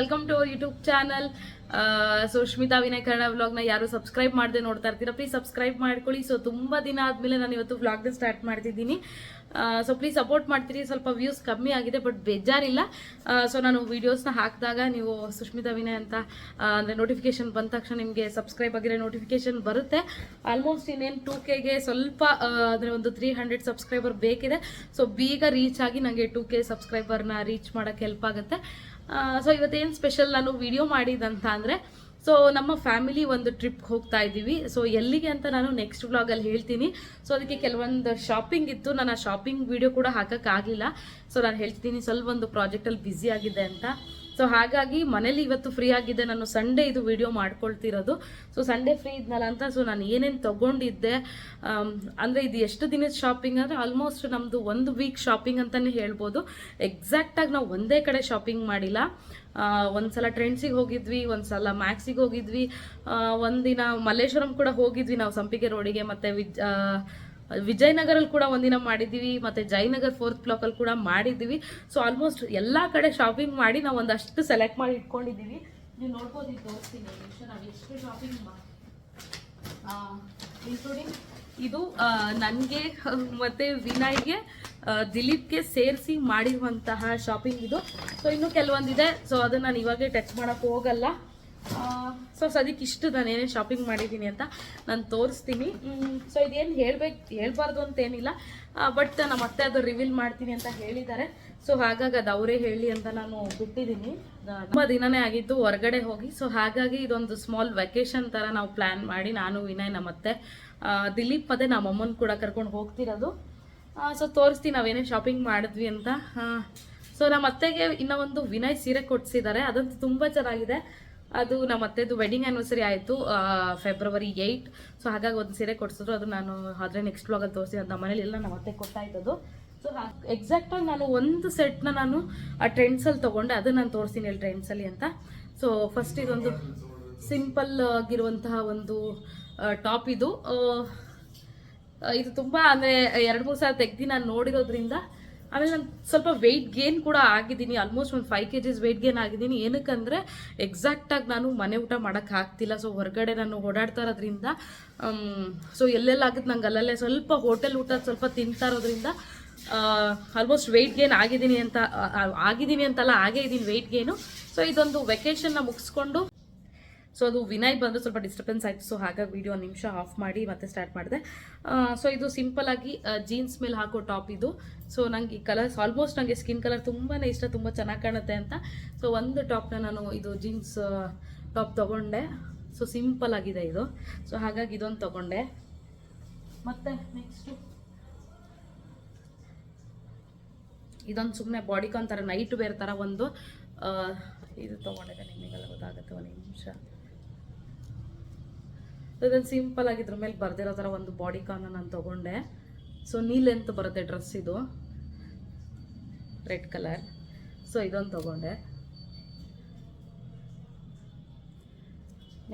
Welcome to our YouTube channel so Vinaya Vinay Kannada ವ್ಲಾಗ್ನ ಯಾರು subscribe ಮಾಡದೆ ನೋಡ್ತಾ ಇರ್ತೀರಾ ಪ್ಲೀಸ್ ಸಬ್ಸ್ಕ್ರೈಬ್ ಮಾಡ್ಕೊಳ್ಳಿ. ಸೊ ತುಂಬ ದಿನ ಆದಮೇಲೆ ನಾನು ಇವತ್ತು ವ್ಲಾಗ್ನ ಸ್ಟಾರ್ಟ್ ಮಾಡ್ತಿದ್ದೀನಿ. ಸೊ ಪ್ಲೀಸ್ ಸಪೋರ್ಟ್ ಮಾಡ್ತೀರಿ. ಸ್ವಲ್ಪ ವ್ಯೂಸ್ ಕಮ್ಮಿ ಆಗಿದೆ ಬಟ್ ಬೇಜಾರಿಲ್ಲ. ಸೊ ನಾನು ವೀಡಿಯೋಸ್ನ ಹಾಕಿದಾಗ ನೀವು ಸುಷ್ಮಿತಾ ವಿನಯ್ ಅಂತ ಅಂದರೆ ನೋಟಿಫಿಕೇಶನ್ ಬಂದ ತಕ್ಷಣ ನಿಮಗೆ ಸಬ್ಸ್ಕ್ರೈಬ್ ಆಗಿರೋ ನೋಟಿಫಿಕೇಶನ್ ಬರುತ್ತೆ. ಆಲ್ಮೋಸ್ಟ್ ಇನ್ನೇನು ಟೂ ಕೆಗೆ ಸ್ವಲ್ಪ ಅಂದರೆ ಒಂದು ತ್ರೀ ಹಂಡ್ರೆಡ್ ಸಬ್ಸ್ಕ್ರೈಬರ್ ಬೇಕಿದೆ. ಸೊ ಬೇಗ ರೀಚ್ ಆಗಿ ನನಗೆ ಟೂ ಕೆ ಸಬ್ಸ್ಕ್ರೈಬರ್ನ ರೀಚ್ ಮಾಡೋಕ್ಕೆ ಹೆಲ್ಪ್ ಆಗುತ್ತೆ. ಸೊ ಇವತ್ತೇನು ಸ್ಪೆಷಲ್ ನಾನು ವಿಡಿಯೋ ಮಾಡಿದಂತ ಅಂದರೆ ಸೊ ನಮ್ಮ ಫ್ಯಾಮಿಲಿ ಒಂದು ಟ್ರಿಪ್ ಹೋಗ್ತಾ ಇದ್ದೀವಿ. ಸೊ ಎಲ್ಲಿಗೆ ಅಂತ ನಾನು ನೆಕ್ಸ್ಟ್ ವ್ಲಾಗಲ್ಲಿ ಹೇಳ್ತೀನಿ. ಸೊ ಅದಕ್ಕೆ ಕೆಲವೊಂದು ಶಾಪಿಂಗ್ ಇತ್ತು. ನಾನು ಆ ಶಾಪಿಂಗ್ ವಿಡಿಯೋ ಕೂಡ ಹಾಕೋಕ್ಕಾಗಲಿಲ್ಲ. ಸೊ ನಾನು ಹೇಳ್ತೀನಿ ಸ್ವಲ್ಪ ಒಂದು ಪ್ರಾಜೆಕ್ಟಲ್ಲಿ ಬ್ಯುಸಿ ಆಗಿದೆ ಅಂತ. ಸೊ ಹಾಗಾಗಿ ಮನೇಲಿ ಇವತ್ತು ಫ್ರೀ ಆಗಿದೆ. ನಾನು ಸಂಡೇ ಇದು ವಿಡಿಯೋ ಮಾಡ್ಕೊಳ್ತಿರೋದು. ಸೊ ಸಂಡೇ ಫ್ರೀ ಇದ್ನಲ್ಲ ಅಂತ ಸೊ ನಾನು ಏನೇನು ತೊಗೊಂಡಿದ್ದೆ ಅಂದರೆ ಇದು ಎಷ್ಟು ದಿನದ ಶಾಪಿಂಗ್ ಅಂದರೆ ಆಲ್ಮೋಸ್ಟ್ ನಮ್ಮದು ಒಂದು ವೀಕ್ ಶಾಪಿಂಗ್ ಅಂತಲೇ ಹೇಳ್ಬೋದು. ಎಕ್ಸಾಕ್ಟಾಗಿ ನಾವು ಒಂದೇ ಕಡೆ ಶಾಪಿಂಗ್ ಮಾಡಿಲ್ಲ. ಒಂದು ಸಲ ಟ್ರೆಂಡ್ಸಿಗೆ ಹೋಗಿದ್ವಿ, ಒಂದ್ಸಲ ಮ್ಯಾಕ್ಸಿಗೆ ಹೋಗಿದ್ವಿ. ಒಂದಿನ ಮಲ್ಲೇಶ್ವರಂ ಕೂಡ ಹೋಗಿದ್ವಿ ನಾವು ಸಂಪಿಗೆ ರೋಡಿಗೆ ಮತ್ತು ವಿಜ್ ವಿಜಯನಗರಲ್ಲಿ ಕೂಡ ಒಂದಿನ ಮಾಡಿದ್ದೀವಿ ಮತ್ತು ಜಯನಗರ್ ಫೋರ್ತ್ ಬ್ಲಾಕಲ್ಲಿ ಕೂಡ ಮಾಡಿದ್ದೀವಿ ಸೊ ಆಲ್ಮೋಸ್ಟ್ ಎಲ್ಲ ಕಡೆ ಶಾಪಿಂಗ್ ಮಾಡಿ ನಾವು ಒಂದಷ್ಟು ಸೆಲೆಕ್ಟ್ ಮಾಡಿ ಇಟ್ಕೊಂಡಿದ್ದೀವಿ ನೀವು ನೋಡ್ಬೋದು, ಇದು ತೋರಿಸ್ತೀನಿ ನಾವು ಎಷ್ಟು ಶಾಪಿಂಗ್ ಇನ್ಕ್ಲೂಡಿಂಗ್ ಇದು ನನಗೆ, ಮತ್ತು ವಿನಯ್ಗೆ ದಿಲೀಪ್ಗೆ ಸೇರಿಸಿ ಮಾಡಿರುವಂತಹ ಶಾಪಿಂಗ್ ಇದು. ಸೊ ಇನ್ನೂ ಕೆಲವೊಂದಿದೆ. ಸೊ ಅದನ್ನು ನಾನು ಇವಾಗೇ ಟಚ್ ಮಾಡೋಕ್ಕೆ ಹೋಗಲ್ಲ. ಸೊ ಸದ್ಯಕ್ಕೆ ಇಷ್ಟು ನಾನು ಏನೇನು ಶಾಪಿಂಗ್ ಮಾಡಿದ್ದೀನಿ ಅಂತ ನಾನು ತೋರಿಸ್ತೀನಿ. ಸೊ ಇದೇನು ಹೇಳ್ಬೇಕು, ಹೇಳ್ಬಾರ್ದು ಅಂತ ಏನಿಲ್ಲ ಬಟ್ ನಮ್ಮ ಅತ್ತೆ ಅದು ರಿವೀಲ್ ಮಾಡ್ತೀನಿ ಅಂತ ಹೇಳಿದ್ದಾರೆ. ಸೊ ಹಾಗಾಗಿ ಅದು ಅವರೇ ಹೇಳಿ ಅಂತ ನಾನು ಬಿಟ್ಟಿದ್ದೀನಿ ತುಂಬ ದಿನನೇ ಆಗಿತ್ತು ಹೊರಗಡೆ ಹೋಗಿ. ಸೊ ಹಾಗಾಗಿ ಇದೊಂದು ಸ್ಮಾಲ್ ವೆಕೇಶನ್ ಥರ ನಾವು ಪ್ಲ್ಯಾನ್ ಮಾಡಿ ನಾನು, ವಿನಯ್, ನಮ್ಮ ಅತ್ತೆ ದಿಲೀಪ್ ಮತ್ತು ನಮ್ಮ ಅಮ್ಮನ ಕೂಡ ಕರ್ಕೊಂಡು ಹೋಗ್ತಿರೋದು. ಸೊ ತೋರಿಸ್ತೀನಿ ನಾವೇನೇ ಶಾಪಿಂಗ್ ಮಾಡಿದ್ವಿ ಅಂತ. ಸೊ ನಮ್ಮ ಅತ್ತೆಗೆ ಇನ್ನೂ ಒಂದು ವಿನಯ್ ಸೀರೆ ಕೊಡಿಸಿದ್ದಾರೆ. ಅದಂತೂ ತುಂಬ ಚೆನ್ನಾಗಿದೆ. ಅದು ನಮ್ಮ ಅತ್ತೆದು ವೆಡ್ಡಿಂಗ್ ಆ್ಯನಿವರ್ಸರಿ ಆಯಿತು ಫೆಬ್ರವರಿ ಏಯ್ಟ್ ಸೊ ಹಾಗಾಗಿ ಒಂದು ಸೀರೆ ಕೊಡಿಸಿದ್ರು. ಅದು ನಾನು ಆದರೆ ನೆಕ್ಸ್ಟ್ ಬ್ಲಾಗಲ್ಲಿ ತೋರಿಸಿ ಅದು ನಮ್ಮ ಮನೇಲಿ ಎಲ್ಲ ನಮ್ಮ ಅತ್ತೆ ಇದ್ದದು ಸೊ ಎಕ್ಸಾಕ್ಟಾಗಿ ನಾನು ಒಂದು ಸೆಟ್ನ ನಾನು ಆ ಟ್ರೆಂಡ್ಸಲ್ಲಿ ತೊಗೊಂಡೆ. ಅದು ನಾನು ತೋರಿಸ್ತೀನಿ ಅಲ್ಲಿ ಟ್ರೆಂಡ್ಸಲ್ಲಿ ಅಂತ. ಸೊ ಫಸ್ಟ್ ಇದೊಂದು ಸಿಂಪಲ್ ಆಗಿರುವಂತಹ ಒಂದು ಟಾಪ್ ಇದು. ಇದು ತುಂಬ ಅಂದರೆ, ಎರಡು, ಮೂರು ಸಾವಿರ ತೆಗ್ದು ನಾನು ನೋಡಿರೋದ್ರಿಂದ ಆಮೇಲೆ ನಾನು ಸ್ವಲ್ಪ ವೆಯ್ಟ್ ಗೇನ್ ಕೂಡ ಆಗಿದ್ದೀನಿ. ಆಲ್ಮೋಸ್ಟ್ ಒಂದು five K Gs weight gain ಆಗಿದ್ದೀನಿ. ಏನಕ್ಕಂದರೆ ಎಕ್ಸಾಕ್ಟಾಗಿ ನಾನು ಮನೆ ಊಟ ಮಾಡೋಕ್ಕೆ ಆಗ್ತಿಲ್ಲ. ಸೊ ಹೊರಗಡೆ ನಾನು ಓಡಾಡ್ತಾ ಇರೋದ್ರಿಂದ ಸೊ ಎಲ್ಲೆಲ್ಲ ಆಗುತ್ತೆ ನಂಗೆ ಅಲ್ಲಲ್ಲೇ ಸ್ವಲ್ಪ ಹೋಟೆಲ್ ಊಟ ಸ್ವಲ್ಪ ತಿಂತಾ ಇರೋದ್ರಿಂದ ಆಲ್ಮೋಸ್ಟ್ ವೆಯ್ಟ್ ಗೇನ್ ಆಗಿದ್ದೀನಿ ಅಂತ ಆಗಿದ್ದೀನಿ ಅಂತಲ್ಲ ಆಗೇ ಇದ್ದೀನಿ ವೆಯ್ಟ್ ಗೇನು ಸೊ ಇದೊಂದು ವೆಕೇಷನ್ನ ಮುಗಿಸ್ಕೊಂಡು ಸೊ ಅದು ವಿನಯ್ ಬಂದು ಸ್ವಲ್ಪ ಡಿಸ್ಟರ್ಬೆನ್ಸ್ ಆಯಿತು. ಸೊ ಹಾಗಾಗಿ ವಿಡಿಯೋ ಒಂದು ನಿಮಿಷ ಆಫ್ ಮಾಡಿ ಮತ್ತೆ ಸ್ಟಾರ್ಟ್ ಮಾಡಿದೆ. ಸೊ ಇದು ಸಿಂಪಲ್ ಆಗಿ ಜೀನ್ಸ್ ಮೇಲೆ ಹಾಕೋ ಟಾಪ್ ಇದು. ಸೊ ನಂಗೆ ಈ ಕಲರ್ಸ್ ಆಲ್ಮೋಸ್ಟ್ ನನಗೆ ಸ್ಕಿನ್ ಕಲರ್ ತುಂಬಾ ಇಷ್ಟ, ತುಂಬ ಚೆನ್ನಾಗಿ ಕಾಣುತ್ತೆ ಅಂತ. ಸೊ ಒಂದು ಟಾಪ್ನ ನಾನು ಇದು ಜೀನ್ಸ್ ಟಾಪ್ ತೊಗೊಂಡೆ. ಸೊ ಸಿಂಪಲ್ ಆಗಿದೆ ಇದು. ಸೊ ಹಾಗಾಗಿ ಇದೊಂದು ತೊಗೊಂಡೆ. ಮತ್ತೆ ನೆಕ್ಸ್ಟು ಇದೊಂದು ಸುಮ್ಮನೆ ಬಾಡಿಕಾನ್ ಥರ ನೈಟ್ ವೇರ್ ಥರ ಒಂದು ಇದು ತೊಗೊಂಡಿದ್ದೆ. ನಿಮಗೆಲ್ಲ ಗೊತ್ತಾಗುತ್ತೆ, ಒಂದು ನಿಮಿಷ. ಇದೊಂದು ಸಿಂಪಲ್ ಆಗಿದ್ರ ಮೇಲೆ ಬರ್ದಿರೋ ಥರ ಒಂದು ಬಾಡಿ ಕಾನ ನಾನು ತೊಗೊಂಡೆ. ಸೊ ನೀಲ್ ಲೆಂತ್ ಬರುತ್ತೆ ಡ್ರೆಸ್ ಇದು. ರೆಡ್ ಕಲರ್ ಸೊ ಇದೊಂದು ತೊಗೊಂಡೆ.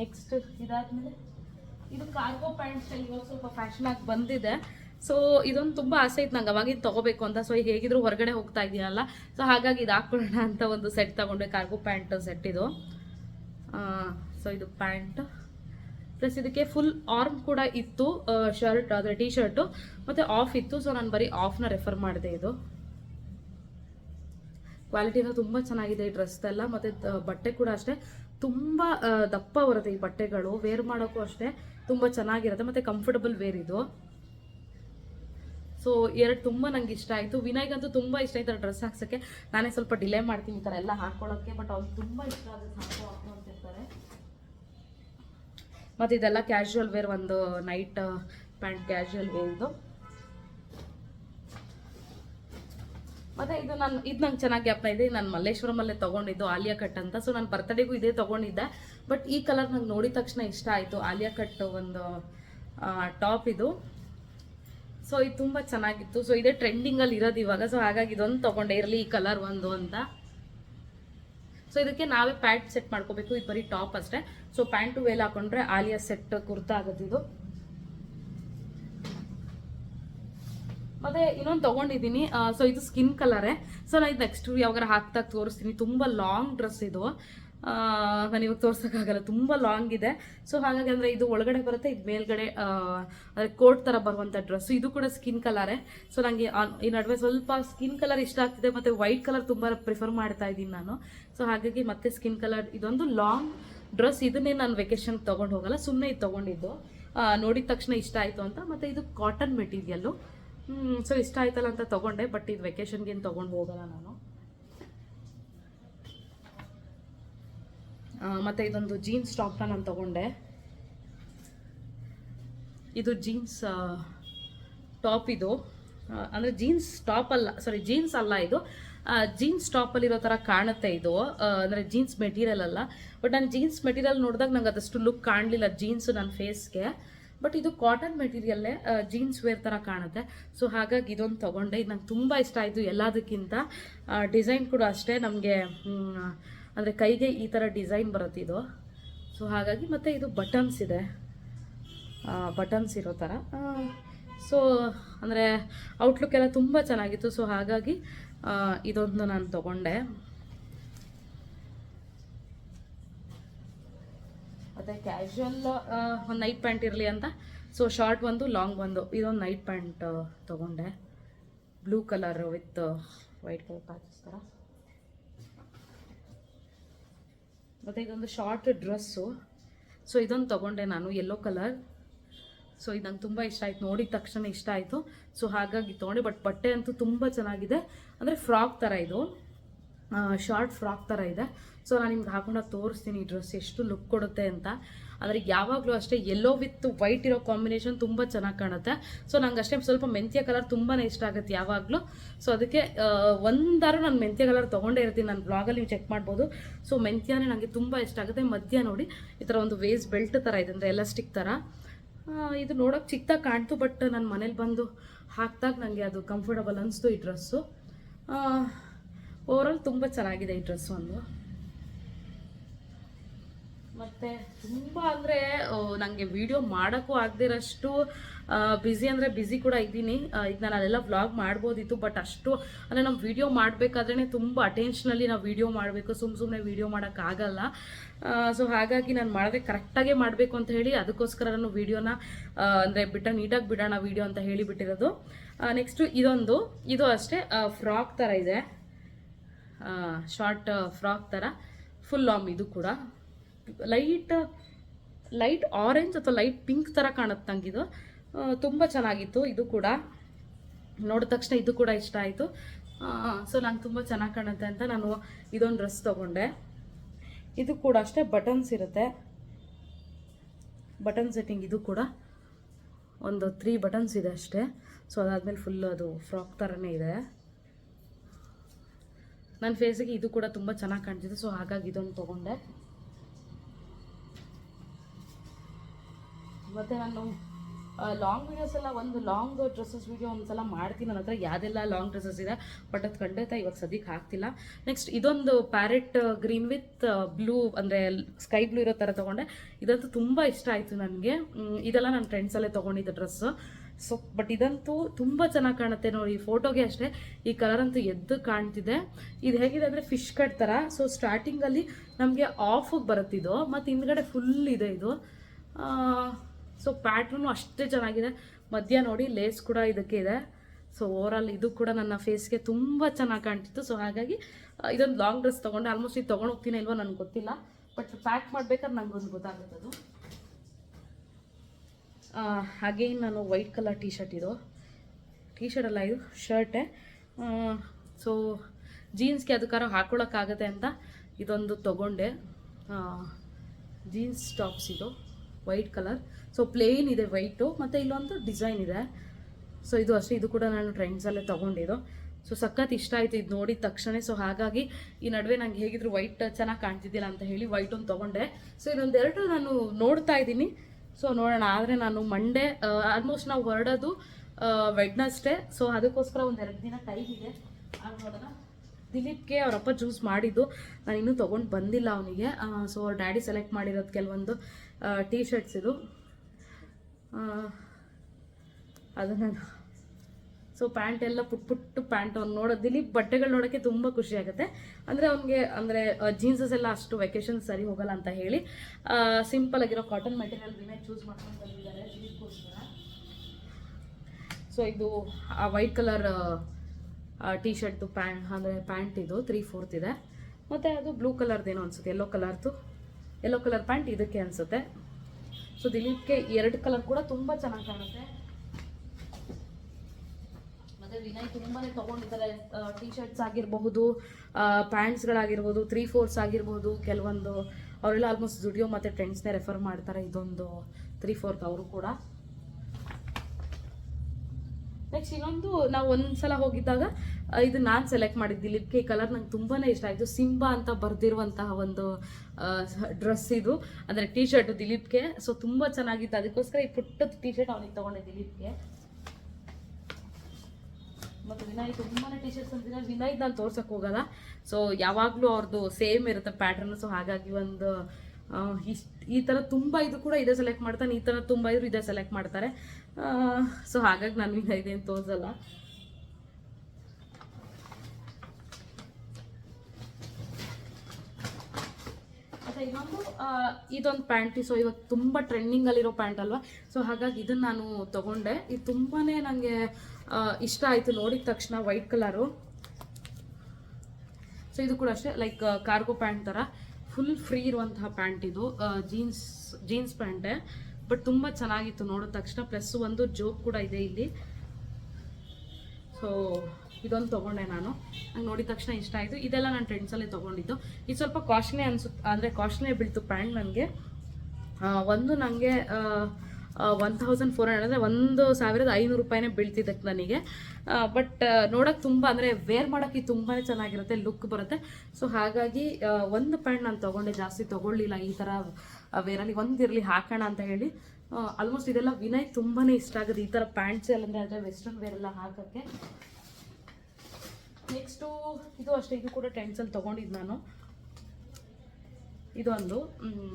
ನೆಕ್ಸ್ಟ್ ಇದಾದ್ಮೇಲೆ ಇದು ಕಾರ್ಗೋ ಪ್ಯಾಂಟ್ಸ್ ಇವಾಗ ಸ್ವಲ್ಪ ಫ್ಯಾಷನ್ ಆಗಿ ಬಂದಿದೆ. ಸೊ ಇದೊಂದು ತುಂಬ ಆಸೆ ಇತ್ತು. ನಂಗೆ ಅವಾಗಿದ್ದು ತೊಗೋಬೇಕು ಅಂತ. ಸೊ ಹೇಗಿದ್ರು ಹೊರಗಡೆ ಹೋಗ್ತಾ ಇದೆಯಲ್ಲ. ಸೊ ಹಾಗಾಗಿ ಇದು ಹಾಕೊಳ್ಳೋಣ ಅಂತ ಒಂದು ಸೆಟ್ ತಗೊಂಡೆ. ಕಾರ್ಗೋ ಪ್ಯಾಂಟ್ ಸೆಟ್ ಇದು. ಸೊ ಇದು ಪ್ಯಾಂಟ್ ಪ್ಲಸ್ ಇದಕ್ಕೆ ಫುಲ್ ಆರ್ಮ್ ಕೂಡ ಇತ್ತು ಶರ್ಟ್ ಅಂದರೆ ಟಿ ಶರ್ಟು ಮತ್ತು ಆಫ್ ಇತ್ತು ಸೊ ನಾನು ಬರೀ ಆಫ್ನ ರೆಫರ್ ಮಾಡಿದೆ ಇದು. ಕ್ವಾಲಿಟಿ ಎಲ್ಲ ತುಂಬ ಚೆನ್ನಾಗಿದೆ ಈ ಡ್ರೆಸ್ ಎಲ್ಲ ಮತ್ತು ಬಟ್ಟೆ ಕೂಡ ಅಷ್ಟೇ. ತುಂಬ ದಪ್ಪ ಬರುತ್ತೆ ಈ ಬಟ್ಟೆಗಳು ವೇರ್ ಮಾಡೋಕ್ಕೂ ಅಷ್ಟೇ. ತುಂಬ ಚೆನ್ನಾಗಿರುತ್ತೆ, ಮತ್ತು ಕಂಫರ್ಟಬಲ್ ವೇರ್ ಇದು. ಸೊ ಎರಡು ತುಂಬ ನಂಗೆ ಇಷ್ಟ ಆಯಿತು. ವಿನಯ್ಗಂತೂ ತುಂಬ ಇಷ್ಟ ಆಯ್ತು ಡ್ರೆಸ್ ಹಾಕ್ಸೋಕ್ಕೆ. ನಾನೇ ಸ್ವಲ್ಪ ಡಿಲೇ ಮಾಡ್ತೀನಿ ಈ ಥರ ಎಲ್ಲ ಹಾಕ್ಕೊಳ್ಳೋಕ್ಕೆ ಬಟ್ ಅವ್ನು ತುಂಬ ಇಷ್ಟ ಆಗುತ್ತೆ ಮತ್ತು ಇದೆಲ್ಲ ಕ್ಯಾಶುವಲ್ ವೇರ್ ಒಂದು ನೈಟ್ ಪ್ಯಾಂಟ್ ಕ್ಯಾಶುವಲ್ ವೇರ್ ಇದು. ಮತ್ತೆ ಇದು ನಾನು ಇದು ನಂಗೆ ಚೆನ್ನಾಗಿ ಜ್ಞಾಪನ ಇದೆ. ನಾನು ಮಲ್ಲೇಶ್ವರಮಲ್ಲೇ ತೊಗೊಂಡಿದ್ದು ಆಲಿಯಾ ಕಟ್ ಅಂತ. ಸೊ ನಾನು ಬರ್ತಡೇಗೂ ಇದೇ ತೊಗೊಂಡಿದ್ದೆ. ಬಟ್ ಈ ಕಲರ್ ನಂಗೆ ನೋಡಿದ ತಕ್ಷಣ ಇಷ್ಟ ಆಯಿತು. ಆಲಿಯಾ ಕಟ್ ಒಂದು ಟಾಪ್ ಇದು. ಸೊ ಇದು ತುಂಬ ಚೆನ್ನಾಗಿತ್ತು. ಸೊ ಇದೇ ಟ್ರೆಂಡಿಂಗಲ್ಲಿ ಇರೋದು ಇವಾಗ. ಸೊ ಹಾಗಾಗಿ ಇದೊಂದು ತೊಗೊಂಡೆ. ಇರಲಿ ಈ ಕಲರ್ ಒಂದು ಅಂತ. ಸೊ ಇದಕ್ಕೆ ನಾವೇ ಪ್ಯಾಟ್ ಸೆಟ್ ಮಾಡ್ಕೋಬೇಕು. ಇದು ಬರೀ ಟಾಪ್ ಅಷ್ಟೇ. ಸೊ ಪ್ಯಾಂಟು ವೇಲ್ ಹಾಕೊಂಡ್ರೆ ಆಲಿಯಾ ಸೆಟ್ ಕುರ್ತಾ ಆಗುತ್ತೆ ಇದು. ಮತ್ತೆ ಇನ್ನೊಂದು ತೊಗೊಂಡಿದ್ದೀನಿ. ಸೊ ಇದು ಸ್ಕಿನ್ ಕಲರೇ ಸೊ ನಾನು ಇದು ನೆಕ್ಸ್ಟ್ ಯಾವಾಗ ಹಾಕ್ತಾ ತೋರಿಸ್ತೀನಿ. ತುಂಬ ಲಾಂಗ್ ಡ್ರೆಸ್ ಇದು. ನಾನು ಇವಾಗ ತೋರ್ಸೋಕ್ಕಾಗಲ್ಲ. ತುಂಬ ಲಾಂಗ್ ಇದೆ. ಸೊ ಹಾಗಾಗಿ ಅಂದರೆ ಇದು ಒಳಗಡೆ ಬರುತ್ತೆ, ಇದು ಮೇಲ್ಗಡೆ ಅಂದರೆ ಕೋಟ್ ಥರ ಬರುವಂಥ ಡ್ರೆಸ್ಸು ಇದು ಕೂಡ ಸ್ಕಿನ್ ಕಲರೇ ಸೊ ನನಗೆ ಈ ನಡುವೆ ಸ್ವಲ್ಪ ಸ್ಕಿನ್ ಕಲರ್ ಇಷ್ಟ ಆಗ್ತಿದೆ. ಮತ್ತು ವೈಟ್ ಕಲರ್ ತುಂಬ ಪ್ರಿಫರ್ ಮಾಡ್ತಾ ಇದ್ದೀನಿ ನಾನು. ಸೊ ಹಾಗಾಗಿ ಮತ್ತೆ ಸ್ಕಿನ್ ಕಲರ್ ಇದೊಂದು ಲಾಂಗ್ ಡ್ರೆಸ್ ಇದನ್ನೇ ನಾನು ವೆಕೇಶನ್ಗೆ ತೊಗೊಂಡು ಹೋಗಲ್ಲ ಸುಮ್ಮನೆ ಇದು ತೊಗೊಂಡಿದ್ದು. ನೋಡಿದ ತಕ್ಷಣ ಇಷ್ಟ ಆಯಿತು ಅಂತ, ಮತ್ತು ಇದು ಕಾಟನ್ ಮೆಟೀರಿಯಲ್ಲು ಸೊ ಇಷ್ಟ ಆಯ್ತಲ್ಲ ಅಂತ ತೊಗೊಂಡೆ ಬಟ್ ಇದು ವೆಕೇಶನ್ಗೆ ಏನು ತೊಗೊಂಡು ಹೋಗಲ್ಲ ನಾನು. ಮತ್ತು ಇದೊಂದು ಜೀನ್ಸ್ ಟಾಪ್ನ ನಾನು ತಗೊಂಡೆ. ಇದು ಜೀನ್ಸ್ ಟಾಪ್ ಇದು. ಅಂದ್ರೆ ಜೀನ್ಸ್ ಟಾಪ್ ಅಲ್ಲ ಸಾರಿ ಜೀನ್ಸ್ ಅಲ್ಲ ಇದು. ಜೀನ್ಸ್ ಟಾಪಲ್ಲಿರೋ ಥರ ಕಾಣುತ್ತೆ ಇದು. ಅಂದರೆ ಜೀನ್ಸ್ ಮೆಟೀರಿಯಲ್ ಅಲ್ಲ. ಬಟ್ ನಾನು ಜೀನ್ಸ್ ಮೆಟೀರಿಯಲ್ ನೋಡಿದಾಗ ನಂಗೆ ಅದಷ್ಟು ಲುಕ್ ಕಾಣಲಿಲ್ಲ ಜೀನ್ಸ್ ನನ್ನ ಫೇಸ್ಗೆ ಬಟ್ ಇದು ಕಾಟನ್ ಮೆಟೀರಿಯಲ್ಲೇ ಜೀನ್ಸ್ ವೇರ್ ಥರ ಕಾಣುತ್ತೆ. ಸೊ ಹಾಗಾಗಿ ಇದೊಂದು ತೊಗೊಂಡೆ. ಇದು ನಂಗೆ ತುಂಬ ಇಷ್ಟ ಆಯಿತು ಎಲ್ಲದಕ್ಕಿಂತ. ಡಿಸೈನ್ ಕೂಡ ಅಷ್ಟೇ. ನಮಗೆ ಅಂದರೆ ಕೈಗೆ ಈ ಥರ ಡಿಸೈನ್ ಬರುತ್ತೆ ಇದು. ಸೊ ಹಾಗಾಗಿ ಮತ್ತು ಇದು ಬಟನ್ಸ್ ಇದೆ. ಬಟನ್ಸ್ ಇರೋ ಥರ ಸೊ ಅಂದರೆ ಔಟ್ಲುಕ್ ಎಲ್ಲ ತುಂಬ ಚೆನ್ನಾಗಿತ್ತು. ಸೊ ಹಾಗಾಗಿ ಇದೊಂದು ನಾನು ತಗೊಂಡೆ. ಮತ್ತು ಕ್ಯಾಶುವಲ್ ಒಂದು ನೈಟ್ ಪ್ಯಾಂಟ್ ಇರಲಿ ಅಂತ. ಸೊ ಶಾರ್ಟ್ ಒಂದು ಲಾಂಗ್ ಒಂದು. ಇದೊಂದು ನೈಟ್ ಪ್ಯಾಂಟ್ ತೊಗೊಂಡೆ. Blue colour with white colour patches ಥರ ಮತ್ತು ಇದೊಂದು ಶಾರ್ಟ್ ಡ್ರೆಸ್ಸು ಸೊ ಇದೊಂದು ತೊಗೊಂಡೆ ನಾನು ಯೆಲ್ಲೋ ಕಲರ್ ಸೊ ಇದು ನಂಗೆ ತುಂಬ ಇಷ್ಟ ಆಯ್ತು. ನೋಡಿದ ತಕ್ಷಣ ಇಷ್ಟ ಆಯಿತು. ಸೊ ಹಾಗಾಗಿ ತೊಗೊಂಡೆ. ಬಟ್ ಬಟ್ಟೆ ಅಂತೂ ತುಂಬ ಚೆನ್ನಾಗಿದೆ. ಅಂದರೆ ಫ್ರಾಕ್ ಥರ ಇದು. ಶಾರ್ಟ್ ಫ್ರಾಕ್ ಥರ ಇದೆ. ಸೊ ನಾನು ನಿಮ್ಗೆ ಹಾಕೊಂಡಾಗ ತೋರಿಸ್ತೀನಿ ಈ ಡ್ರೆಸ್. ಎಷ್ಟು ಲುಕ್ ಕೊಡುತ್ತೆ ಅಂತ. ಆದರೆ ಯಾವಾಗಲೂ ಅಷ್ಟೇ ಎಲ್ಲೋ ವಿತ್ ವೈಟ್ ಇರೋ ಕಾಂಬಿನೇಷನ್ ತುಂಬ ಚೆನ್ನಾಗಿ ಕಾಣುತ್ತೆ. ಸೊ ನಂಗೆ ಅಷ್ಟೇ ಸ್ವಲ್ಪ ಮೆಂತ್ಯ ಕಲರ್ ತುಂಬಾ ಇಷ್ಟ ಆಗುತ್ತೆ ಯಾವಾಗಲೂ. ಸೊ ಅದಕ್ಕೆ ಒಂದಾರು ನಾನು ಮೆಂತ್ಯ ಕಲರ್ ತೊಗೊಂಡೇ ಇರ್ತೀನಿ. ನಾನು ಬ್ಲಾಗಲ್ಲಿ ನೀವು ಚೆಕ್ ಮಾಡ್ಬೋದು. ಸೊ ಮೆಂತ್ಯನೇ ನನಗೆ ತುಂಬ ಇಷ್ಟ ಆಗುತ್ತೆ. ಮಧ್ಯ ನೋಡಿ ಈ ಥರ ಒಂದು ವೇಸ್ ಬೆಲ್ಟ್ ಥರ ಇದೆ. ಅಂದರೆ ಎಲಾಸ್ಟಿಕ್ ಥರ ಇದು ನೋಡೋಕೆ ಚಿಕ್ಕದಾಗಿ ಕಾಣ್ತು ಬಟ್ ನನ್ನ ಮನೇಲಿ ಬಂದು ಹಾಕ್ದಾಗ ನನಗೆ ಅದು ಕಂಫರ್ಟಬಲ್ ಅನಿಸ್ತು ಈ ಡ್ರೆಸ್ಸು ಓವರಾಲ್ ತುಂಬ ಚೆನ್ನಾಗಿದೆ ಈ ಡ್ರೆಸ್ ಒಂದು. ಮತ್ತು ತುಂಬ ಅಂದರೆ ನನಗೆ ವಿಡಿಯೋ ಮಾಡೋಕ್ಕೂ ಆಗದಿರೋಷ್ಟು ಬ್ಯುಸಿ ಅಂದರೆ ಬ್ಯುಸಿ ಕೂಡ ಇದ್ದೀನಿ. ಈಗ ನಾನು ಅದೆಲ್ಲ ವ್ಲಾಗ್ ಮಾಡ್ಬೋದಿತ್ತು ಬಟ್ ಅಷ್ಟು, ಅಂದರೆ ನಾವು ವಿಡಿಯೋ ಮಾಡಬೇಕಾದ್ರೆ ತುಂಬ ಅಟೆನ್ಷನಲ್ಲಿ ನಾವು ವಿಡಿಯೋ ಮಾಡಬೇಕು ಸುಮ್ಮ ಸುಮ್ಮನೆ ವಿಡಿಯೋ ಮಾಡೋಕ್ಕಾಗಲ್ಲ ಸೊ ಹಾಗಾಗಿ ನಾನು ಮಾಡಿದ್ರೆ ಕರೆಕ್ಟಾಗೇ ಮಾಡಬೇಕು ಅಂತ ಹೇಳಿ ಅದಕ್ಕೋಸ್ಕರ ನಾನು ವೀಡಿಯೋನ ಅಂದರೆ ಬಿಟ್ಟ, ನೀಟಾಗಿ ಬಿಡೋಣ ವಿಡಿಯೋ ಅಂತ ಹೇಳಿ ಬಿಟ್ಟಿರೋದು. ನೆಕ್ಸ್ಟು ಇದೊಂದು, ಇದು ಅಷ್ಟೇ ಫ್ರಾಕ್ ಥರ ಇದೆ. ಶಾರ್ಟ್ ಫ್ರಾಕ್ ಥರ ಫುಲ್ ಲಾಂಗ್ ಇದು ಕೂಡ. ಲೈಟ್ ಲೈಟ್ ಆರೆಂಜ್ ಅಥವಾ ಲೈಟ್ ಪಿಂಕ್ ಥರ ಕಾಣುತ್ತೆ ನಂಗಿದು ತುಂಬ ಚೆನ್ನಾಗಿತ್ತು ಇದು ಕೂಡ. ನೋಡಿದ ತಕ್ಷಣ ಇದು ಕೂಡ ಇಷ್ಟ ಆಯಿತು. ಸೊ ನಂಗೆ ತುಂಬ ಚೆನ್ನಾಗಿ ಕಾಣುತ್ತೆ ಅಂತ ನಾನು ಇದೊಂದು ಡ್ರೆಸ್ ತೊಗೊಂಡೆ. ಇದು ಕೂಡ ಅಷ್ಟೇ ಬಟನ್ಸ್ ಇರುತ್ತೆ. ಬಟನ್ ಸೆಟ್ಟಿಂಗ್ ಇದು ಕೂಡ. ಒಂದು ತ್ರೀ ಬಟನ್ಸ್ ಇದೆ ಅಷ್ಟೇ. ಸೊ ಅದಾದಮೇಲೆ ಫುಲ್ ಅದು ಫ್ರಾಕ್ ಥರನೇ ಇದೆ. ನನ್ನ ಫೇಸಿಗೆ ಇದು ಕೂಡ ತುಂಬ ಚೆನ್ನಾಗಿ ಕಾಣ್ತಿದೆ ಸೊ ಹಾಗಾಗಿ ಇದೊಂದು ತೊಗೊಂಡೆ. ಮತ್ತು ನಾನು ಲಾಂಗ್ ವೀಡಿಯೋಸ್ ಎಲ್ಲ ಒಂದು ಲಾಂಗ್ ಡ್ರೆಸ್ಸಸ್ ವೀಡಿಯೋ ಒಂದ್ಸಲ ಮಾಡ್ತೀನಿ ನನ್ನ ಹತ್ರ. ಯಾವುದೆಲ್ಲ ಲಾಂಗ್ ಡ್ರೆಸ್ಸಸ್ ಇದೆ ಬಟ್ ಅದು ಖಂಡಿತ ಇವಾಗ ಸದ್ಯಕ್ಕೆ ಹಾಕ್ತಿಲ್ಲ. ನೆಕ್ಸ್ಟ್ ಇದೊಂದು ಪ್ಯಾರೆಟ್ ಗ್ರೀನ್ ವಿತ್ ಬ್ಲೂ ಅಂದರೆ ಸ್ಕೈ ಬ್ಲೂ ಇರೋ ಥರ ತೊಗೊಂಡೆ. ಇದಂತೂ ತುಂಬ ಇಷ್ಟ ಆಯಿತು ನನಗೆ. ಇದೆಲ್ಲ ನನ್ನ ಫ್ರೆಂಡ್ಸಲ್ಲೇ ತೊಗೊಂಡಿದ್ದ ಡ್ರೆಸ್ಸು ಸೊ ಬಟ್ ಇದಂತೂ ತುಂಬ ಚೆನ್ನಾಗಿ ಕಾಣುತ್ತೆ ನೋಡಿ, ಈ ಫೋಟೋಗೆ ಅಷ್ಟೇ. ಈ ಕಲರ್ ಅಂತೂ ಎದ್ದು ಕಾಣ್ತಿದೆ. ಇದು ಹೇಗಿದೆ ಅಂದರೆ ಫಿಶ್ ಕಟ್ ಥರ ಸೊ ಸ್ಟಾರ್ಟಿಂಗಲ್ಲಿ ನಮಗೆ ಆಫಿಗೆ ಬರುತ್ತಿದ್ದು ಮತ್ತು ಹಿಂದ್ಗಡೆ ಫುಲ್ ಇದೆ ಇದು. ಸೊ ಪ್ಯಾಟ್ರನು ಅಷ್ಟೇ ಚೆನ್ನಾಗಿದೆ. ಮಧ್ಯ ನೋಡಿ ಲೇಸ್ ಕೂಡ ಇದಕ್ಕೆ ಇದೆ. ಸೊ ಓವರಾಲ್ ಇದು ಕೂಡ ನನ್ನ ಫೇಸ್ಗೆ ತುಂಬ ಚೆನ್ನಾಗಿ ಕಾಣ್ತಿತ್ತು. ಸೊ ಹಾಗಾಗಿ ಇದೊಂದು ಲಾಂಗ್ ಡ್ರೆಸ್ ತೊಗೊಂಡೆ. ಆಲ್ಮೋಸ್ಟ್ ಇದು ತೊಗೊಂಡು ಹೋಗ್ತೀನಿ ಇಲ್ವೋ ನನಗೆ ಗೊತ್ತಿಲ್ಲ. ಬಟ್ ಪ್ಯಾಕ್ ಮಾಡ್ಬೇಕಾದ್ರೆ ನನಗೊಂದು ಗೊತ್ತಾಗುತ್ತೆ ಅದು ಹಾಗೆ ನಾನು ವೈಟ್ ಕಲರ್ ಟೀ ಶರ್ಟ್ ಇದು ಟೀ ಶರ್ಟ್ ಅಲ್ಲ ಇದು ಶರ್ಟೆ ಸೊ ಜೀನ್ಸ್ಗೆ ಅದಕ್ಕಾರ ಹಾಕ್ಕೊಳಕ್ಕಾಗತ್ತೆ ಅಂತ ಇದೊಂದು ತೊಗೊಂಡೆ. ಜೀನ್ಸ್ ಟಾಪ್ಸ್ ಇದು. White colour. ಸೊ ಪ್ಲೇನ್ ಇದೆ ವೈಟು ಮತ್ತು ಇಲ್ಲೊಂದು ಡಿಸೈನ್ ಇದೆ. ಸೊ ಇದು ಅಷ್ಟೇ. ಇದು ಕೂಡ ನಾನು ಟ್ರೆಂಡ್ಸಲ್ಲೇ ತೊಗೊಂಡಿದ್ದು. ಸೊ ಸಖತ್ ಇಷ್ಟ ಆಯಿತು ಇದು ನೋಡಿದ ತಕ್ಷಣ ಸೊ ಹಾಗಾಗಿ ಈ ನಡುವೆ ನಂಗೆ ಹೇಗಿದ್ರು ವೈಟ್ ಚೆನ್ನಾಗಿ ಕಾಣ್ತಿದ್ದಿಲ್ಲ ಅಂತ ಹೇಳಿ ವೈಟ್ ಒಂದು ತೊಗೊಂಡೆ. ಸೊ ಇದೊಂದೆರಡು ನಾನು ನೋಡ್ತಾ ಇದ್ದೀನಿ. ಸೊ ನೋಡೋಣ. ಆದರೆ ನಾನು ಮಂಡೇ ಆಲ್ಮೋಸ್ಟ್ ನಾವು ಹೊರಡೋದು ವೆಡ್ನಸ್ಡೇ ಸೊ ಅದಕ್ಕೋಸ್ಕರ ಒಂದೆರಡು ದಿನ ಟೈಮ್ ಇದೆ. ನೋಡೋಣ. ದಿಲೀಪ್ಗೆ ಅವರಪ್ಪ ಜ್ಯೂಸ್ ಮಾಡಿದ್ದು. ನಾನು ಇನ್ನೂ ತೊಗೊಂಡು ಬಂದಿಲ್ಲ ಅವನಿಗೆ. ಸೊ ಅವ್ರ ಡ್ಯಾಡಿ ಸೆಲೆಕ್ಟ್ ಮಾಡಿರೋದು ಕೆಲವೊಂದು ಟೀ ಶರ್ಟ್ಸ್ ಇದು. ಅದನ್ನು ಅದು ನಾನು ಸೊ, ಪ್ಯಾಂಟ್ ಎಲ್ಲ ಪುಟ್ ಪುಟ್ಟು ಪ್ಯಾಂಟ್ ಅವ್ನು ನೋಡೋದಿಲ್ಲಿ ಬಟ್ಟೆಗಳು ನೋಡೋಕ್ಕೆ ತುಂಬ ಖುಷಿ ಆಗುತ್ತೆ. ಅಂದರೆ ಅವನಿಗೆ, ಅಂದರೆ ಜೀನ್ಸಸ್ ಎಲ್ಲ ಅಷ್ಟು ವೆಕೇಶನ್ ಸರಿ ಹೋಗಲ್ಲ ಅಂತ ಹೇಳಿ ಸಿಂಪಲ್ ಆಗಿರೋ ಕಾಟನ್ ಮೆಟೀರಿಯಲ್ ವಿನಯ್ ಚೂಸ್ ಮಾಡ್ಕೊಂಡು ಬಂದಿದ್ದಾರೆ ಸೊ, ಇದು, ಆ ವೈಟ್ ಕಲರ್ ಟೀ ಶರ್ಟ್ದು ಪ್ಯಾಂಟ್, ಅಂದರೆ, ಪ್ಯಾಂಟ್ ಇದು ತ್ರೀ ಫೋರ್ತ್ ಇದೆ. ಮತ್ತು ಅದು ಬ್ಲೂ ಕಲರ್ದೇನೋ ಅನಿಸುತ್ತೆ ಯೆಲ್ಲೋ ಕಲರ್ದು ಯೆಲ್ಲೋ ಕಲರ್ ಪ್ಯಾಂಟ್ ಇದಕ್ಕೆ ಅನಿಸುತ್ತೆ. ಸೊ ದಿಲೀಪ್ಗೆ ಎರಡು ಕಲರ್ ಕೂಡ ತುಂಬ ಚೆನ್ನಾಗಿ ಕಾಣುತ್ತೆ. ಮತ್ತೆ ವಿನಯ್ ತುಂಬಾ ತಗೊಂಡಿದ್ದಾರೆ ಟಿ ಶರ್ಟ್ಸ್ ಆಗಿರಬಹುದು ಪ್ಯಾಂಟ್ಸ್ಗಳಾಗಿರ್ಬೋದು ತ್ರೀ ಫೋರ್ಸ್ ಆಗಿರ್ಬೋದು, ಕೆಲವೊಂದು, ಅವರೆಲ್ಲ ಆಲ್ಮೋಸ್ಟ್ ಜುಡಿಯೋ ಮತ್ತೆ ಟ್ರೆಂಡ್ಸ್ನೇ ರೆಫರ್ ಮಾಡ್ತಾರೆ, ಇದೊಂದು ತ್ರೀ ಫೋರ್ತ್ ಅವರು ಕೂಡ. ನೆಕ್ಸ್ಟ್ ಇನ್ನೊಂದು, ನಾವು ಒಂದ್ಸಲ ಹೋಗಿದ್ದಾಗ ಇದು ನಾನು ಸೆಲೆಕ್ಟ್ ಮಾಡಿದ್ದು ಲಿಪ್ ಕೇಕ್ ಕಲರ್ ನಂಗೆ ತುಂಬಾ ಇಷ್ಟ ಆಯಿತು. ಸಿಂಬಾ ಅಂತ ಬರೆದಿರುವಂತಹ ಒಂದು ಡ್ರೆಸ್ ಇದು. ಅಂದರೆ ಟೀ ಶರ್ಟ್ ದಿಲೀಪ್ಗೆ ಸೊ ತುಂಬ ಚೆನ್ನಾಗಿತ್ತು. ಅದಕ್ಕೋಸ್ಕರ ಈ ಪುಟ್ಟದ ಟೀ ಶರ್ಟ್ ಅವನಿಗೆ ತೊಗೊಂಡೆ ದಿಲೀಪ್ಗೆ ಮತ್ತು ವಿನಯ್ ತುಂಬಾ ಟೀ ಶರ್ಟ್ಸ್ ಅಂತಿದ್ರೆ ವಿನಯ್ ನಾನು ತೋರ್ಸೋಕೆ ಹೋಗಲ್ಲ. ಸೊ ಯಾವಾಗಲೂ ಅವ್ರದ್ದು ಸೇಮ್ ಇರುತ್ತೆ ಪ್ಯಾಟರ್ನ್ ಸೊ ಹಾಗಾಗಿ ಒಂದು ಇಷ್ಟು ಈ ಥರ ತುಂಬ ಇದು ಕೂಡ ಇದೇ ಸೆಲೆಕ್ಟ್ ಮಾಡ್ತಾನೆ. ಈ ಥರ ತುಂಬ ಇದ್ರು ಇದೇ ಸೆಲೆಕ್ಟ್ ಮಾಡ್ತಾರೆ. ಸೊ ಹಾಗಾಗಿ ನಾನು ಇದೇನ್ ಇದೇನು ತೋರಿಸಲ್ಲ. ಇನ್ನೊಂದು ಇದೊಂದು ಪ್ಯಾಂಟ್. ಸೊ ಇವಾಗ ತುಂಬ ಟ್ರೆಂಡಿಂಗಲ್ಲಿರೋ ಪ್ಯಾಂಟ್ ಅಲ್ವಾ? ಸೊ ಹಾಗಾಗಿ ಇದನ್ನು ನಾನು ತೊಗೊಂಡೆ. ಇದು ತುಂಬಾ ನನಗೆ ಇಷ್ಟ ಆಯಿತು ನೋಡಿದ ತಕ್ಷಣ ವೈಟ್ ಕಲರು. ಸೊ ಇದು ಕೂಡ ಅಷ್ಟೇ ಲೈಕ್ ಕಾರ್ಗೋ ಪ್ಯಾಂಟ್ ಥರ ಫುಲ್ ಫ್ರೀ ಇರುವಂತಹ ಪ್ಯಾಂಟ್ ಇದು. ಜೀನ್ಸ್ ಜೀನ್ಸ್ ಪ್ಯಾಂಟೇ ಬಟ್ ತುಂಬ ಚೆನ್ನಾಗಿತ್ತು ನೋಡಿದ ತಕ್ಷಣ. ಪ್ಲಸ್ ಒಂದು ಜೋಕ್ ಕೂಡ ಇದೆ ಇಲ್ಲಿ. ಸೊ ಇದೊಂದು ತೊಗೊಂಡೆ ನಾನು. ನಂಗೆ ನೋಡಿದ ತಕ್ಷಣ ಇಷ್ಟ ಆಯಿತು. ಇದೆಲ್ಲ ನಾನು ಟ್ರೆಂಡ್ಸಲ್ಲಿ ತೊಗೊಂಡಿದ್ದು. ಇದು ಸ್ವಲ್ಪ ಕಾಸ್ಟ್ಲಿ ಅನ್ಸುತ್ತೆ ಅಂದರೆ ಕಾಸ್ಟ್ಲಿ ಬೀಳ್ತು ಪ್ಯಾಂಟ್ ನನಗೆ ಒಂದು ನನಗೆ ಒನ್ ಥೌಸಂಡ್ ಫೋರ್ ಹಂಡ್ರೆಡ್ ಅಂದರೆ ಒಂದು ಸಾವಿರದ ಐನೂರು ರೂಪಾಯಿನೇ ಬೀಳ್ತಿದ್ದಕ್ಕೆ ನನಗೆ. ಬಟ್ ನೋಡೋಕೆ ತುಂಬ ಅಂದರೆ ವೇರ್ ಮಾಡೋಕ್ಕೆ ತುಂಬಾ ಚೆನ್ನಾಗಿರುತ್ತೆ ಲುಕ್ ಬರುತ್ತೆ. ಸೊ ಹಾಗಾಗಿ ಒಂದು ಪ್ಯಾಂಟ್ ನಾನು ತೊಗೊಂಡೆ, ಜಾಸ್ತಿ ತೊಗೊಳ್ಳಿಲ್ಲ ಈ ಥರ ವೇರಲ್ಲಿ ಒಂದಿರಲಿ ಹಾಕೋಣ ಅಂತ ಹೇಳಿ. ಆಲ್ಮೋಸ್ಟ್ ಇದೆಲ್ಲ ವಿನಯ್ ತುಂಬಾ ಇಷ್ಟ ಆಗುತ್ತೆ ಈ ಥರ ಪ್ಯಾಂಟ್ಸ್ ಎಲ್ಲ ಅಂದರೆ ಆದರೆ ವೆಸ್ಟರ್ನ್ ವೇರ್ ಎಲ್ಲ ಹಾಕೋಕ್ಕೆ. ನೆಕ್ಸ್ಟು ಇದು ಅಷ್ಟೇ, ಇದು ಕೂಡ ಟೆಂಟ್ಸಲ್ಲಿ ತೊಗೊಂಡಿದ್ದು ನಾನು. ಇದೊಂದು.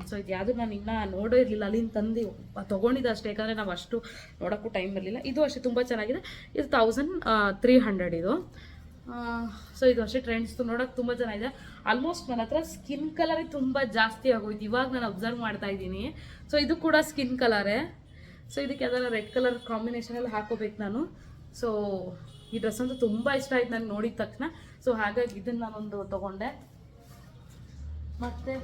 ಸೊ ಇದು ಯಾವುದು ನಾನು ಇನ್ನೂ ನೋಡೋ ಇರಲಿಲ್ಲ. ಅಲ್ಲಿಂದ ತಂದು ತೊಗೊಂಡಿದ್ದೆ ಅಷ್ಟೇ. ಯಾಕಂದರೆ ನಾವು ಅಷ್ಟು ನೋಡೋಕ್ಕೂ ಟೈಮ್ ಇರಲಿಲ್ಲ ಇದು ಅಷ್ಟೇ ತುಂಬ ಚೆನ್ನಾಗಿದೆ. ಇದು ತೌಸಂಡ್ ತ್ರೀ ಹಂಡ್ರೆಡ್ ಇದು. ಸೊ ಇದು ಅಷ್ಟೇ ಟ್ರೆಂಡ್ಸ್ದು ನೋಡೋಕೆ ತುಂಬ ಚೆನ್ನಾಗಿದೆ. ಆಲ್ಮೋಸ್ಟ್ ನನ್ನ ಹತ್ರ ಸ್ಕಿನ್ ಕಲರೇ ತುಂಬ ಜಾಸ್ತಿ ಆಗೋಯ್ತು. ಇವಾಗ ನಾನು ಅಬ್ಸರ್ವ್ ಮಾಡ್ತಾ ಇದ್ದೀನಿ. ಸೊ ಇದು ಕೂಡ ಸ್ಕಿನ್ ಕಲರೇ ಸೊ ಇದಕ್ಕೆ ಯಾವ್ದಾರ ರೆಡ್ ಕಲರ್ ಕಾಂಬಿನೇಷನಲ್ಲಿ ಹಾಕೋಬೇಕು ನಾನು. ಸೊ ಈ ಡ್ರೆಸ್ ಅಂತೂ ತುಂಬ ಇಷ್ಟ ಆಯ್ತು ನನಗೆ ನೋಡಿದ ತಕ್ಷಣ. ಸೊ ಹಾಗಾಗಿ ಇದನ್ನು ನಾನೊಂದು ತೊಗೊಂಡೆ. ಮತ್ತು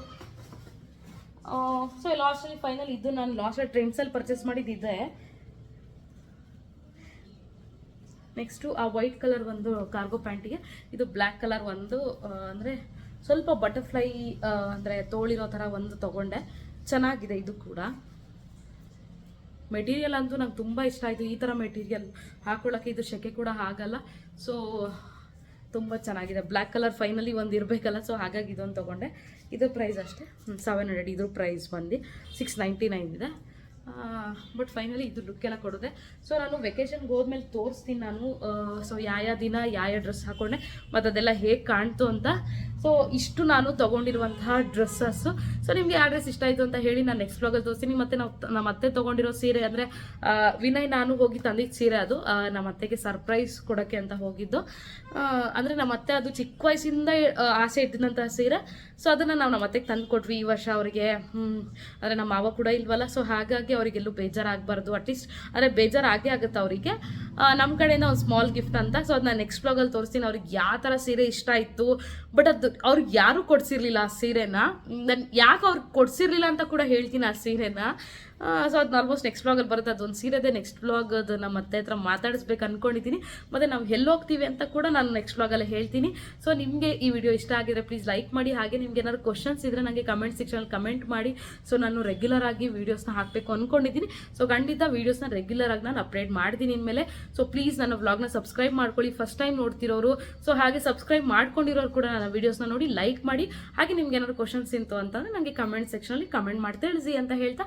ಸೊ ಲಾಸ್ಟಲ್ಲಿ ಫೈನಲ್ ಇದು ನಾನು ಲಾಸ್ಟಲ್ಲಿ ಟ್ರೆಂಡ್ಸಲ್ಲಿ ಪರ್ಚೇಸ್ ಮಾಡಿದ್ದಿದೆ. ನೆಕ್ಸ್ಟು ಆ ವೈಟ್ ಕಲರ್ ಒಂದು ಕಾರ್ಗೋ ಪ್ಯಾಂಟಿಗೆ ಇದು ಬ್ಲ್ಯಾಕ್ ಕಲರ್ ಒಂದು ಅಂದರೆ ಸ್ವಲ್ಪ ಬಟರ್ಫ್ಲೈ ಅಂದರೆ ತೋಳಿರೋ ಥರ ಒಂದು ತೊಗೊಂಡೆ. ಚೆನ್ನಾಗಿದೆ ಇದು ಕೂಡ. ಮೆಟೀರಿಯಲ್ ಅಂತೂ ನಂಗೆ ತುಂಬ ಇಷ್ಟ ಆಯಿತು. ಈ ಥರ ಮೆಟೀರಿಯಲ್ ಹಾಕೊಳ್ಳೋಕ್ಕೆ ಇದು ಸೆಕೆ ಕೂಡ ಆಗಲ್ಲ. ಸೊ ತುಂಬ ಚೆನ್ನಾಗಿದೆ. ಬ್ಲ್ಯಾಕ್ ಕಲರ್ ಫೈನಲಿ ಒಂದು ಇರಬೇಕಲ್ಲ ಸೊ ಹಾಗಾಗಿ ಇದೊಂದು ತೊಗೊಂಡೆ. ಇದು ಪ್ರೈಸ್ ಅಷ್ಟೇ. ಸೆವೆನ್ ಹಂಡ್ರೆಡ್ ಇದ್ರ ಪ್ರೈಸ್ ಬಂದು. ಸಿಕ್ಸ್ ನೈಂಟಿ ನೈನ್ ಇದೆ ಬಟ್ ಫೈನಲಿ ಇದು ಲುಕ್ ಎಲ್ಲ ಕೊಡಿದೆ ಸೊ ನಾನು ವೆಕೇಷನ್ಗೆ ಹೋದ್ಮೇಲೆ ತೋರಿಸ್ತೀನಿ ನಾನು. ಸೊ ಯಾವ ದಿನ ಯಾವ ಡ್ರೆಸ್ ಹಾಕೊಂಡೆ ಮತ್ತು ಅದೆಲ್ಲ ಹೇಗೆ ಕಾಣ್ತು ಅಂತ ಸೊ ಇಷ್ಟು ನಾನು ತೊಗೊಂಡಿರುವಂತಹ ಡ್ರೆಸ್ಸಸ್ಸು ಸೊ ನಿಮಗೆ ಯಾವ ಡ್ರೆಸ್ ಇಷ್ಟ ಆಯಿತು ಅಂತ ಹೇಳಿ ನಾನು ನೆಕ್ಸ್ಟ್ ಬ್ಲಾಗಲ್ಲಿ ತೋರಿಸ್ತೀನಿ. ಮತ್ತು ನಾವು ನಮ್ಮ ಅತ್ತೆ ತೊಗೊಂಡಿರೋ ಸೀರೆ ಅಂದರೆ ವಿನಯ್ ನಾನು ಹೋಗಿ ತಂದಿದ್ದ ಸೀರೆ ಅದು. ನಮ್ಮ ಅತ್ತೆಗೆ ಸರ್ಪ್ರೈಸ್ ಕೊಡೋಕ್ಕೆ ಅಂತ ಹೋಗಿದ್ದು. ಅಂದರೆ ನಮ್ಮ ಅತ್ತೆ ಅದು ಚಿಕ್ಕ ವಯಸ್ಸಿಂದ ಆಸೆ ಇದ್ದಂತಹ ಸೀರೆ. ಸೊ ಅದನ್ನು ನಾವು ನಮ್ಮ ಅತ್ತೆಗೆ ತಂದು ಕೊಟ್ವಿ. ಈ ವರ್ಷ ಅವರಿಗೆ ಅಂದರೆ ನಮ್ಮ ಮಾವ ಕೂಡ ಇಲ್ವಲ್ಲ. ಸೊ ಹಾಗಾಗಿ ಅವರಿಗೆಲ್ಲೂ ಬೇಜಾರಾಗಬಾರ್ದು. ಅಟ್ಲೀಸ್ಟ್ ಅಂದರೆ ಬೇಜಾರಾಗೇ ಆಗುತ್ತೆ ಅವರಿಗೆ. ನಮ್ಮ ಕಡೆಯಿಂದ ಒಂದು ಸ್ಮಾಲ್ ಗಿಫ್ಟ್ ಅಂತ. ಸೊ ಅದನ್ನ ನೆಕ್ಸ್ಟ್ ಬ್ಲಾಗಲ್ಲಿ ತೋರಿಸ್ತೀನಿ. ಅವ್ರಿಗೆ ಯಾವ ಥರ ಸೀರೆ ಇಷ್ಟ ಆಯಿತು. ಬಟ್ ಅದು ಅವ್ರಿಗೆ ಯಾರೂ ಕೊಡ್ಸಿರ್ಲಿಲ್ಲ ಆ ಸೀರೆನ. ನಾನು ಯಾಕೆ ಅವ್ರಿಗೆ ಕೊಡ್ಸಿರ್ಲಿಲ್ಲ ಅಂತ ಕೂಡ ಹೇಳ್ತೀನಿ ಆ ಸೀರೆನ. ಸೊ ಅದು ಆಲ್ಮೋಸ್ಟ್ ನೆಕ್ಸ್ಟ್ ಬ್ಲಾಗಲ್ಲಿ ಬರುತ್ತೆ. ಅದೊಂದು ಅದೇ ನೆಕ್ಸ್ಟ್ ಬ್ಲಾಗ್ ಅದು ನಮ್ಮ ಅತ್ತೆ ಹತ್ರ ಮಾತಾಡಿಸ್ಬೇಕು ಅಂದ್ಕೊಂಡಿದ್ದೀನಿ ಮತ್ತು ನಾವು ಎಲ್ಲಿ ಹೋಗ್ತೀವಿ ಅಂತ ಕೂಡ ನಾನು ನೆಕ್ಸ್ಟ್ ಬ್ಲಾಗಲ್ಲಿ ಹೇಳ್ತೀನಿ. ಸೊ ನಿಮಗೆ ಈ ವಿಡಿಯೋ ಇಷ್ಟ ಆಗಿದ್ರೆ ಪ್ಲೀಸ್ ಲೈಕ್ ಮಾಡಿ. ಹಾಗೆ ನಿಮ್ಗೆ ಏನಾದ್ರು ಕ್ವಶನ್ಸ್ ಇದ್ದರೆ ನನಗೆ ಕಮೆಂಟ್ ಸೆಕ್ಷನಲ್ಲಿ ಕಮೆಂಟ್ ಮಾಡಿ. ಸೊ ನಾನು ರೆಗ್ಯುಲರ್ ಆಗಿ ವೀಡಿಯೋಸ್ನ ಹಾಕಬೇಕು ಅಂದ್ಕೊಂಡಿದ್ದೀನಿ ಸೊ ಖಂಡಿತ ವೀಡಿಯೋಸ್ನ ರೆಗ್ಯುಲರ್ ಆಗಿ ನಾನು ಅಪ್ಡೇಟ್ ಮಾಡ್ತೀನಿ ಇನ್ಮೇಲೆ. ಸೊ ಪ್ಲೀಸ್ ನನ್ನ ವ್ಲಾಗ್ನ ಸಬ್ಸ್ಕ್ರೈಬ್ ಮಾಡ್ಕೊಳ್ಳಿ. ಫಸ್ಟ್ ಟೈಮ್ ನೋಡ್ತಿರೋರು. ಸೊ ಹಾಗೆ ಸಬ್ಸ್ಕ್ರೈಬ್ ಮಾಡ್ಕೊಂಡಿರೋರು ಕೂಡ ನನ್ನ ವೀಡಿಯೋಸ್ನ ನೋಡಿ ಲೈಕ್ ಮಾಡಿ. ಹಾಗೆ ನಿಮ್ಗೆ ಏನಾದ್ರು ಕ್ವಶನ್ಸ್ ಇಂತು ಅಂತಂದರೆ ನನಗೆ ಕಮೆಂಟ್ ಸೆಕ್ಷನಲ್ಲಿ ಕಮೆಂಟ್ ಮಾಡಿ. ತಿಳಿಸಿ ಅಂತ ಹೇಳ್ತಾ.